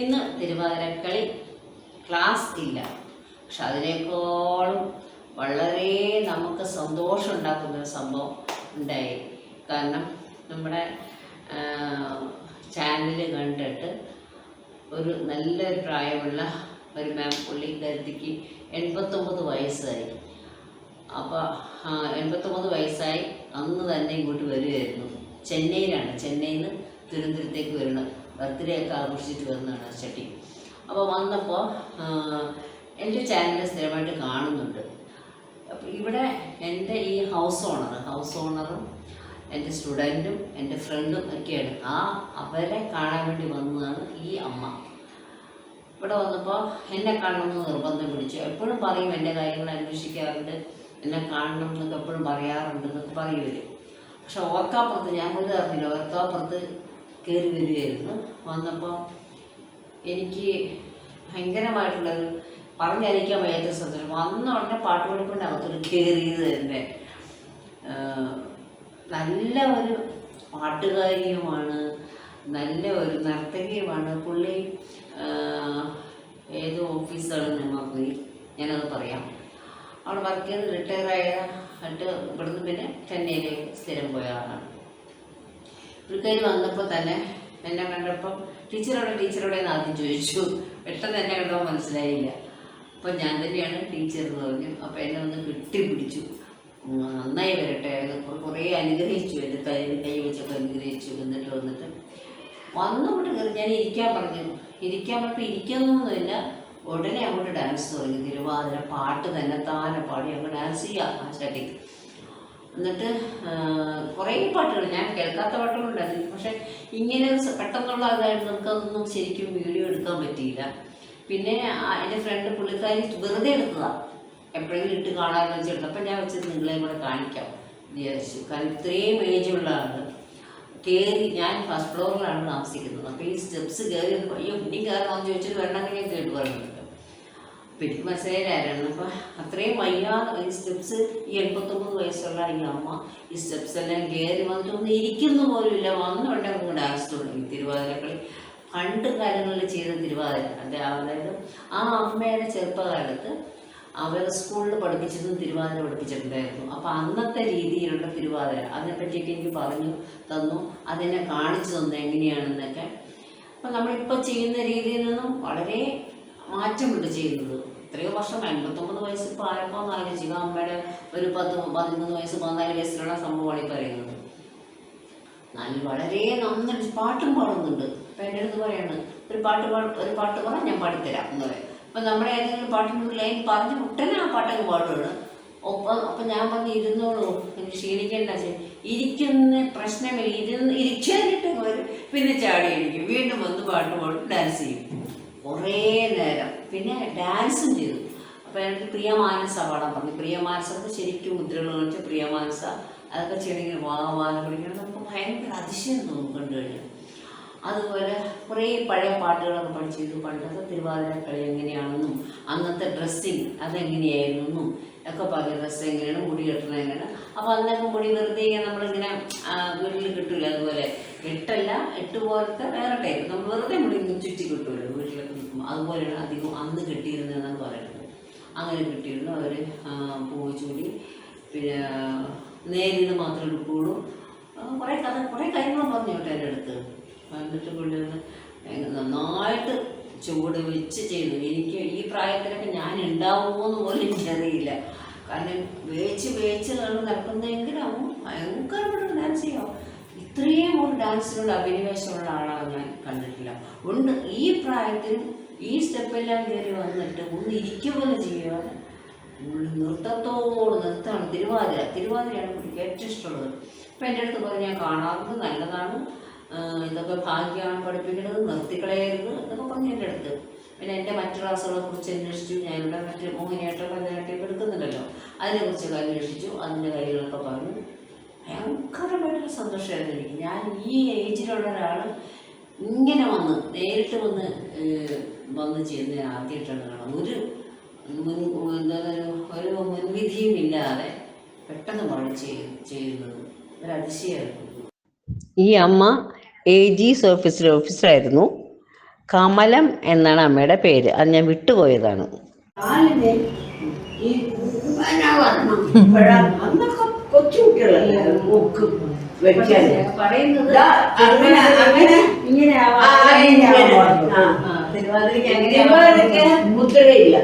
ഇന്ന് തിരുവാതിരക്കളി ക്ലാസ് ഇല്ല. പക്ഷെ അതിനേക്കാളും വളരെ നമുക്ക് സന്തോഷം ഉണ്ടാക്കുന്ന ഒരു സംഭവം ഉണ്ടായി. കാരണം നമ്മുടെ ചാനൽ കണ്ടിട്ട് ഒരു നല്ലൊരു പ്രായമുള്ള ഒരു മാം പുള്ളി കരുതിക്ക് എൺപത്തൊമ്പത് വയസ്സായി. അപ്പോൾ എൺപത്തൊമ്പത് വയസ്സായി അന്ന് തന്നെ ഇങ്ങോട്ട് വരികയായിരുന്നു ചെന്നൈയിലാണ്. ചെന്നൈയിൽ നിന്ന് തിരുവനന്തപുരത്തേക്ക് വരുന്നത്. ബർത്ത്ഡേ ഒക്കെ ആഘോഷിച്ചിട്ട് വരുന്നതാണ് ചട്ടി അപ്പോൾ വന്നപ്പോൾ എന്റെ ചാനൽ സ്ഥിരമായിട്ട് കാണുന്നുണ്ട്. അപ്പോൾ ഇവിടെ എന്റെ ഈ ഹൗസ് ഓണർ ഹൗസ് ഓണറും എന്റെ സ്റ്റുഡന്റും എന്റെ ഫ്രണ്ടും ഒക്കെയാണ്. ആ അവരെ കാണാൻ വേണ്ടി വന്നതാണ് ഈ അമ്മ. ഇവിടെ വന്നപ്പോൾ എന്നെ കാണണമെന്ന് നിർബന്ധം പിടിച്ചു. എപ്പോഴും പറയും എന്റെ കാര്യങ്ങൾ അന്വേഷിക്കാറുണ്ട് എന്നെ കാണണം എന്നൊക്കെ എപ്പോഴും പറയാറുണ്ട് എന്നൊക്കെ പറയും പക്ഷെ ഓർക്കാപ്പുറത്ത് ഞാൻ പോലും അറിഞ്ഞില്ല. ഓർക്കാപ്പുറത്ത് കയറി വരികയായിരുന്നു. വന്നപ്പോൾ എനിക്ക് ഭയങ്കരമായിട്ടുള്ളൊരു പറഞ്ഞറിയിക്കാൻ വയ്യാത്ത സന്തോഷം. വന്ന ഉടനെ പാട്ട് പഠിപ്പിന്റെ അകത്തൊരു കയറിയത് ആഹ് നല്ല ഒരു പാട്ടുകാരിയുമാണ് നല്ല ഒരു നർത്തകിയുമാണ്. പുള്ളി ഏത് ഓഫീസാണെന്ന് ഞാൻ മറന്നുപോയി ഞാനത് പറയാം. അവിടെ വർക്ക് ചെയ്ത് റിട്ടയർ ആയിട്ട് ഇവിടുന്ന് പിന്നെ ചെന്നൈയിലേക്ക് സ്ഥിരം പോയ ആളാണ്. പുള്ളിക്കാരി വന്നപ്പോൾ തന്നെ എന്നെ കണ്ടപ്പോൾ ടീച്ചറോടെ ടീച്ചറോടെ എന്ന് ആദ്യം ചോദിച്ചു. പെട്ടെന്ന് എന്നെ കണ്ടപ്പോൾ മനസ്സിലായില്ല. അപ്പം ഞാൻ തന്നെയാണ് ടീച്ചർ എന്ന് പറഞ്ഞു. അപ്പം എന്നെ ഒന്ന് കെട്ടിപ്പിടിച്ചു. നന്നായി വരട്ടെ. കുറേ അനുഗ്രഹിച്ചു. എന്റെ തൈ കൈ വെച്ചൊക്കെ അനുഗ്രഹിച്ചു. എന്നിട്ട് വന്നിട്ട് വന്നുകൊണ്ട് കയറി. ഞാൻ ഇരിക്കാൻ പറഞ്ഞു. ഇരിക്കാൻ പറഞ്ഞപ്പോൾ ഇരിക്കുന്നൊന്നുമില്ല. ഉടനെ അങ്ങോട്ട് ഡാൻസ് തുടങ്ങി. തിരുവാതിര പാട്ട് തന്നെ താനെ പാടി. അങ്ങ് ഡാൻസ് ചെയ്യാം ആ ചട്ടിക്ക്. എന്നിട്ട് കുറേ പാട്ടുകൾ ഞാൻ കേൾക്കാത്ത പാട്ടുകളുണ്ടായിരുന്നു. പക്ഷെ ഇങ്ങനെ പെട്ടെന്നുള്ള അതായിട്ട് നമുക്കതൊന്നും ശരിക്കും വീഡിയോ എടുക്കാൻ പറ്റിയില്ല. പിന്നെ എന്റെ ഫ്രണ്ട് പുള്ളിക്കാരി വെറുതെ എടുത്തതാണ് എപ്പോഴെങ്കിലും ഇട്ട് കാണാമെന്ന് വെച്ചിട്ട് അപ്പം ഞാൻ വെച്ചത് നിങ്ങളെ കൂടെ കാണിക്കാം വിചാരിച്ചു. കാരണം ഇത്രയും ഏജുള്ള ആൾ. കയറി ഞാൻ ഫസ്റ്റ് ഫ്ലോറിലാണ് താമസിക്കുന്നത്. അപ്പോൾ ഈ സ്റ്റെപ്സ് കയറി അയ്യോ ഇനി കയറണമെന്ന് ചോദിച്ചിട്ട് വരണമെങ്കിൽ ഞാൻ കേട്ട് പറയുന്നുണ്ട് പിന്നെ മനസ്സിലായാലും അപ്പം അത്രയും വയ്യ ഈ സ്റ്റെപ്സ് ഈ എൺപത്തൊമ്പത് വയസ്സുള്ള ഈ അമ്മ ഈ സ്റ്റെപ്സ് എല്ലാം കയറി വന്നിട്ട് ഒന്ന് ഇരിക്കുന്ന പോലും ഇല്ല. വന്നുകൊണ്ട് അങ്ങ് ഡാൻസ് തുടങ്ങി. തിരുവാതിരക്കളി. പണ്ട് കാലങ്ങളിൽ ചെയ്ത തിരുവാതിര അതെ അതായത് ആ അമ്മയുടെ ചെറുപ്പകാലത്ത് അവർ സ്കൂളിൽ പഠിപ്പിച്ചതും തിരുവാതിര പഠിപ്പിച്ചിട്ടുണ്ടായിരുന്നു. അപ്പോൾ അന്നത്തെ രീതിയിലുള്ള തിരുവാതിര അതിനെപ്പറ്റിയൊക്കെ എനിക്ക് പറഞ്ഞു തന്നു. അതിനെ കാണിച്ചു തന്നു എങ്ങനെയാണെന്നൊക്കെ. അപ്പം നമ്മളിപ്പോൾ ചെയ്യുന്ന രീതിയിൽ നിന്നും വളരെ മാറ്റമുണ്ട് ചെയ്യുന്നത്. എത്രയോ വർഷം എൺപത്തൊമ്പത് വയസ്സ് പ്രായപ്പോ ആലോചിക്കുക അമ്മയുടെ ഒരു പത്ത് പതിമൂന്ന് വയസ്സ് പതിനാല് വയസ്സിലുള്ള സംഭവമാണ് ഈ പറയുന്നത്. നല്ല വളരെ നന്നായി പാട്ടും പാടുന്നുണ്ട്. അപ്പം എന്റെ അടുത്ത് പറയാണ് ഒരു പാട്ട് പാട് ഒരു പാട്ട് പാടാൻ ഞാൻ പാടിത്തരാം എന്ന് പറയും. അപ്പം നമ്മുടെ ഏതെങ്കിലും പാട്ടിന്റെ ലൈൻ പറഞ്ഞ് ഉടനെ ആ പാട്ടങ്ങ് പാടുകയാണ് ഒപ്പം അപ്പം ഞാൻ പറഞ്ഞ് ഇരുന്നോളൂ എനിക്ക് ക്ഷീണിക്കേണ്ട ഇരിക്കുന്ന പ്രശ്നമില്ല ഇരുന്ന് ഇരിക്കാനിട്ട് പോലും പിന്നെ ചാടി ഇരിക്കും. വീണ്ടും വന്ന് പാട്ട് പാടും ഡാൻസ് ചെയ്യും. കുറേ നേരം. പിന്നെ ഡാൻസും ചെയ്തു. അപ്പോൾ എനിക്ക് പ്രിയമാനസ പാടാൻ പറഞ്ഞു. പ്രിയമാനസൊക്കെ ശരിക്കും മുദ്രകൾ കാണിച്ച പ്രിയമാനസ അതൊക്കെ ചെയ്യണമെങ്കിൽ വാങ്ങാൻ പഠിക്കണം നമുക്ക് ഭയങ്കര അതിശയം തോന്നും കണ്ടു കഴിഞ്ഞാൽ അതുപോലെ കുറേ പഴയ പാട്ടുകളൊക്കെ പഠിച്ചിരുന്നു. പണ്ടത്തെ തിരുവാതിര കളി എങ്ങനെയാണെന്നും അന്നത്തെ ഡ്രസ്സിങ് അതെങ്ങനെയായിരുന്നു എന്നും ഒക്കെ പറഞ്ഞു ഡ്രസ്സ് എങ്ങനെയാണ് മുടി കെട്ടണം എങ്ങനെയാണ്. അപ്പോൾ അന്നൊക്കെ മുടി വെറുതെ നമ്മളിങ്ങനെ വീട്ടിൽ കിട്ടില്ല അതുപോലെ എട്ടല്ല എട്ട് പോലത്തെ വേറെ ടൈപ്പ് നമ്മൾ വെറുതെ മുടി ചുറ്റി കിട്ടുമല്ലോ വീട്ടിലൊക്കെ നിൽക്കും അതുപോലെയാണ് അധികം അന്ന് കിട്ടിയിരുന്നതെന്നാണ് പറയുന്നത്. അങ്ങനെ കിട്ടിയിരുന്നു. അവർ പൂവ് ചൂടി പിന്നെ നേരിന് മാത്രം എടുക്കുകയുള്ളൂ കുറേ കഥ കുറേ കാര്യങ്ങൾ പറഞ്ഞു കേട്ടോ എന്റെ അടുത്ത്. എന്നിട്ട് കൊണ്ടുവന്ന് നന്നായിട്ട് ചൂട് വെച്ച് ചെയ്തു. എനിക്ക് ഈ പ്രായത്തിലൊക്കെ ഞാൻ ഉണ്ടാവുമോ എന്ന് പോലും എനിക്കറിയില്ല. കാരണം വേച്ച് വേച്ച് കൾ നടക്കുന്നതെങ്കിലും ഭയങ്കരമായിട്ട് ഡാൻസ് ചെയ്യാം. ഇത്രയും ഒരു ഡാൻസിനോട് അഭിനിവേശമുള്ള ആളാണ് ഞാൻ കണ്ടിട്ടില്ല. ഉണ്ട്. ഈ പ്രായത്തിൽ ഈ സ്റ്റെപ്പെല്ലാം കയറി വന്നിട്ട് ഒന്ന് ഇരിക്കുപോലെ ചെയ്യാതെ നൃത്തത്തോട് നൃത്തമാണ് തിരുവാതിര. തിരുവാതിരയാണ് എനിക്ക് ഏറ്റവും ഇഷ്ടമുള്ളത്. അപ്പം എന്റെ അടുത്ത് പറഞ്ഞ് ഞാൻ കാണാറുണ്ട് നല്ലതാണ്. ഇതൊക്കെ ഭാഗ്യമാണ് പഠിപ്പിക്കുന്നത് നിർത്തിക്കളയരുത് എന്നൊക്കെ പറഞ്ഞു എന്റെ അടുത്ത്. പിന്നെ എന്റെ മറ്റു ക്ലാസ്സുകളെ കുറിച്ച് അന്വേഷിച്ചു. ഞാനിവിടെ മറ്റ് മോഹിനിയായിട്ടൊക്കെ ഭരതനാട്യമൊക്കെ എടുക്കുന്നുണ്ടല്ലോ. അതിനെക്കുറിച്ചൊക്കെ അന്വേഷിച്ചു. അതിന്റെ കാര്യങ്ങളൊക്കെ പറഞ്ഞു. ഭയങ്കരമായിട്ടൊരു സന്തോഷമായിരുന്നു എനിക്ക്. ഞാൻ ഈ ഏജിലുള്ള ഒരാൾ ഇങ്ങനെ വന്ന് നേരിട്ട് വന്ന് വന്ന് ചെയ്യുന്ന ആദ്യമായിട്ടാണ് കാണാം ഒരു മുൻ ഒരു മുൻവിധിയും ഇല്ലാതെ പെട്ടെന്ന് പാടി ചെയ്യ- ചെയ്യുന്നത് ഒരു അതിശയമായിരുന്നു. ഈ അമ്മ എ ജി ഓഫീസിലെ ഓഫീസറായിരുന്നു കമലം എന്നാണ് അമ്മയുടെ പേര്. അത് ഞാൻ വിട്ടുപോയതാണ്. പറയുന്നത് ദാ, അങ്ങനെ അങ്ങനെ ഇങ്ങനെ മുദ്രയില്ല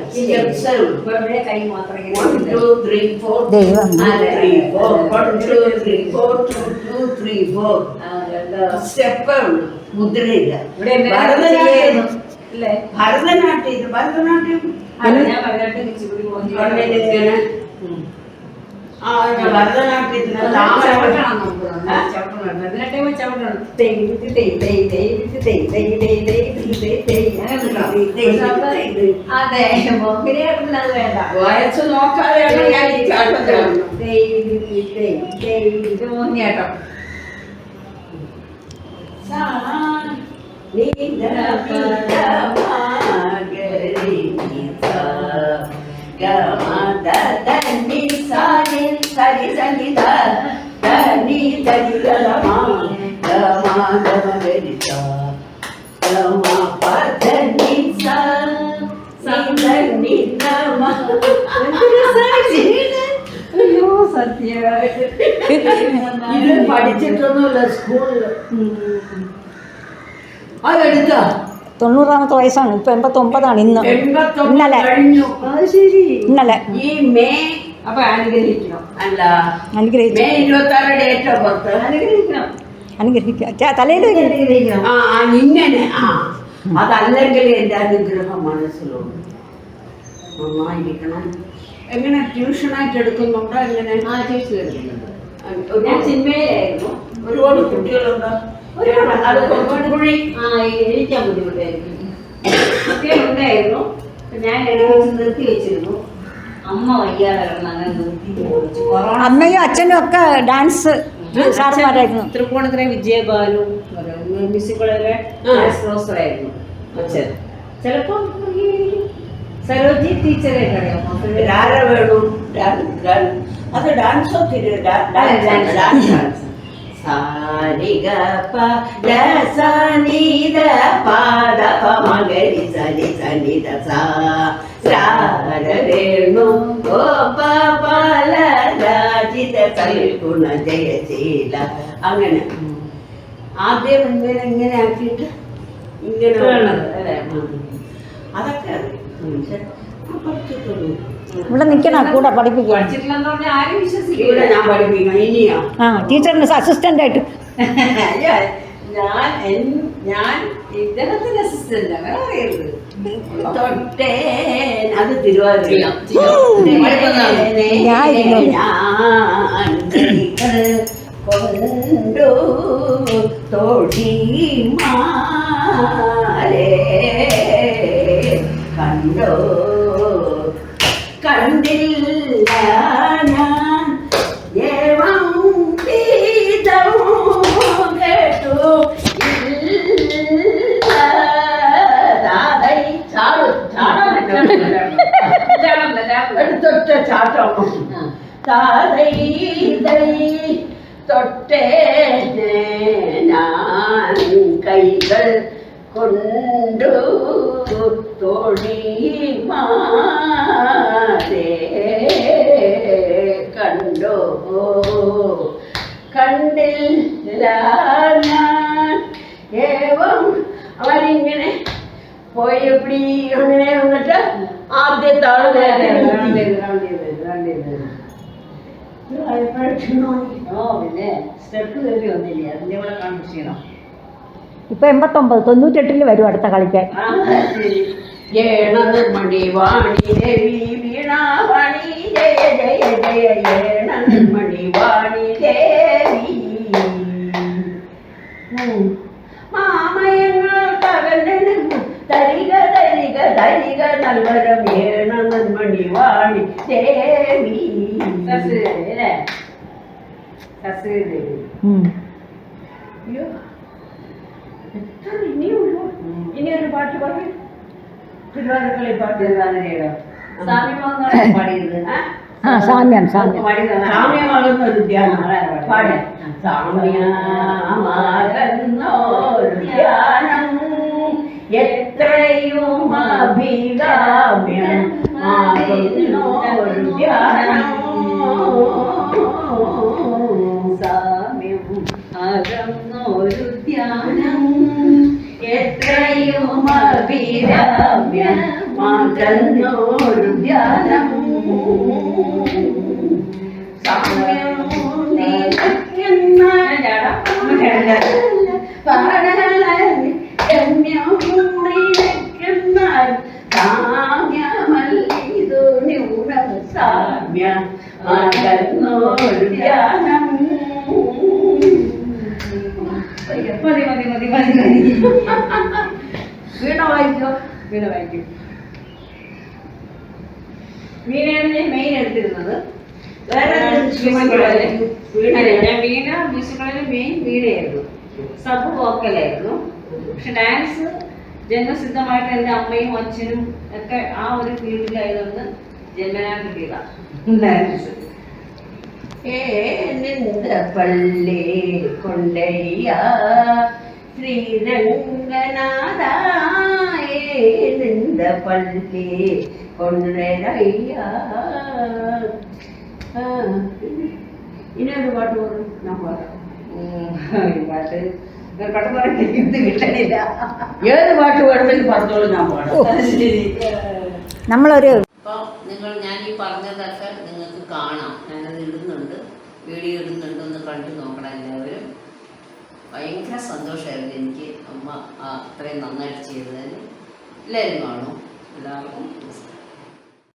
കൈ മാത്രം. ദൈവം. സ്റ്റെപ്പേ ഉള്ളൂ മുദ്രയില്ല ഭരതനാട്യം? ഭരതനാട്യം ഇത് ഭരതനാട്യം. ഭരതനാട്യത്തിന് താമര ചവിട്ടണം നമുക്ക് നന്നായി ചവിട്ടണം. ഭരതനാട്യം ചവിട്ടണം. തെയ് തെയ്, തെയ്, തെയ് തെയ്, തെയ്, തെയ്, തെയ് തെയ്, തെയ്. അങ്ങനെ അതെ മോഹിനിയാട്ടത്തിന് അത് വേണ്ട വയസ്സ് നോക്കാതെ ഞാൻ ഈ ചാട്ടം ചാടുന്നത് തെയ് തെയ്, തെയ് വിട്ട് മോഹിനിയാട്ടം അയ്യോ ഇത് പഠിച്ചിട്ടൊന്നുമില്ല സ്കൂളിൽ അതെടുത്ത തൊണ്ണൂറാമത്തെ വയസ്സാണ്. ഇപ്പൊ എൺപത്തൊമ്പതാണ് ഇന്ന്. എൺപത്തൊമ്പത് ഇന്നലെ. ഇന്നലെ. ഈ മേ അപ്പൊ അനുഗ്രഹിക്കണം. അല്ല. അനുഗ്രഹിച്ചു. മേ ഇരുപത്തി ആറ് ഡേറ്റ് ഓഫ് ബർത്ത് അനുഗ്രഹിക്കണം. അനുഗ്രഹിക്കുക. തലയിൽ അനുഗ്രഹിക്കണം. ആ ആ, ഇങ്ങനെ ആ. അതല്ലെങ്കിൽ എന്റെ അനുഗ്രഹം മനസ്സിലുണ്ട് നന്നായിരിക്കണം. എങ്ങനെ? ട്യൂഷനായിട്ട് എടുക്കുന്നുണ്ടോ? എങ്ങനെ? ആ ട്യൂഷൻ എടുക്കുന്നുണ്ട്. ഞാൻ സിനിമയിലായിരുന്നു. ഒരുപാട് കുട്ടികളുണ്ടോ? ഒരുപാട്. അത് കുഴി ആ എഴുതിക്കാൻ ബുദ്ധിമുട്ടായിരുന്നു കുട്ടികളുണ്ടായിരുന്നു അപ്പൊ ഞാൻ എടുത്ത് നിർത്തി വെച്ചിരുന്നു. അമ്മയും അച്ഛനും ഒക്കെ ഡാൻസ് സാറുമാരായിരുന്നു തൃപ്പൂണിത്തുറ വിജയബാലു മ്യൂസിക്കുകളിലെ ആയിരുന്നു അച്ഛൻ. ചിലപ്പോൾ സരോജി ടീച്ചറെ വേണു അത് ഡാൻസോ സാരിഗ പ ല സ നി ദ പ പ മ ഗ സ. നി സ നി ദ സ രാര വേണു ഗോപ പാല രാജിത ജയശീല. അങ്ങനെ. ആദ്യം ഇങ്ങനെ ഇങ്ങനെ ആക്കിയിട്ട് ഇങ്ങനെ? അതൊക്കെ ഇവിടെ നിൽക്കണം കൂടെ പഠിപ്പിക്കുക പഠിച്ചിട്ടില്ലെന്ന് പറഞ്ഞാൽ ആരും ഇവിടെ ഞാൻ പഠിപ്പിക്കണം ഇനിയോ? ആ ടീച്ചറിന് അസിസ്റ്റന്റ് ആയിട്ട്. ഞാൻ ഞാൻ ഇദ്ദേഹത്തിന്റെ അസിസ്റ്റന്റ് അങ്ങനെ അറിയരുത്. അത് തിരുവാതിര. കൊണ്ടു തൊടി മാലേ കണ്ടോ. താതൈ തൈ തൊട്ടേ ഞാൻ കൈകൾ കൊണ്ടു തൊഴി മാറേ കണ്ടോ കണ്ടില്ല ഞാൻ ഏവം അവരിങ്ങനെ പോയപ്പടി അങ്ങനെ വന്നിട്ട് ആദ്യത്തെ ആള് നേരെ ഇപ്പൊ എൺപത്തൊമ്പത് തൊണ്ണൂറ്റെട്ടിൽ വരും അടുത്ത കളിക്കാൻ. ഏണത് മണിവാണി ദേവി വീണാവാണി. ജയ ജയ ജയ ഏണത് മണിവാണി ദേവി മാമയങ്ങൾ തരിക തരിക തരിക നൽവരം ഏണത് മണിവാണി. ദേവി സസ്യദേവി അല്ലേ സസ്യദേവി ഉം. അയ്യോ എത്ര ഇനിയുള്ളൂ ഇനി ഒരു പാട്ട് പാടി തിരുവാതിരക്കളി പാട്ട് തിരുവാതിരയുടെ സാമ്യമാണെന്നാണ് പാടിയത് ആ? ആ സാമ്യം സാമ്യം പാടിയതാണ് സാമ്യമാകുന്ന ഒരു ധ്യാനം പാടി സാമ്യ സാമ്യമാകുന്നൊരു ധ്യാനം എത്രയും അഭികാമ്യമാകുന്നോരു ധ്യാനം സാമ്യം അകന്നൊരു ധ്യാനം എത്രയും അഭിരാമ്യമാകുന്നോരു ധ്യാനം മതി മതി മതി മതി വീണ വായിക്കോ വീണ വായിക്കും വീണയാണ് ഞാൻ മെയിൻ എടുത്തിരുന്നത് വേറെ മ്യൂസിക്കുകളിൽ വീണ ഞാൻ വീണ മ്യൂസിക്കുകളിൽ മെയിൻ വീണയായിരുന്നു സബ് വോക്കലായിരുന്നു പക്ഷെ ഡാൻസ് ജന്മസിദ്ധമായിട്ട് എന്റെ അമ്മയും അച്ഛനും ഒക്കെ ആ ഒരു ഫീൽഡിലായതുകൊണ്ട് ജന്മനാ കിട്ടിയതാണ് ഡാൻസ് നിന്റെ പള്ളി കൊണ്ടയ്യ ശ്രീരംഗനാഥ ഏനിന്ദ പള്ളി ഇനിയൊരു പാട്ട് പാടും ഞാൻ പാടാം പാട്ട് ഏത് പാട്ട് പാടുന്നെങ്കിൽ പറഞ്ഞോളൂ ഞാൻ പാടാം നമ്മളൊരു അപ്പോൾ നിങ്ങൾ ഞാൻ ഈ പറഞ്ഞതൊക്കെ നിങ്ങൾക്ക് കാണാം. ഞാനത് ഇടുന്നുണ്ട്. വീഡിയോ ഇടുന്നുണ്ട്. കണ്ടു നോക്കണം എല്ലാവരും. ഭയങ്കര സന്തോഷമായിരുന്നു എനിക്ക് അമ്മ അത്രയും നന്നായിട്ട് ചെയ്തതിന് എല്ലാവരും കാണും. എല്ലാവർക്കും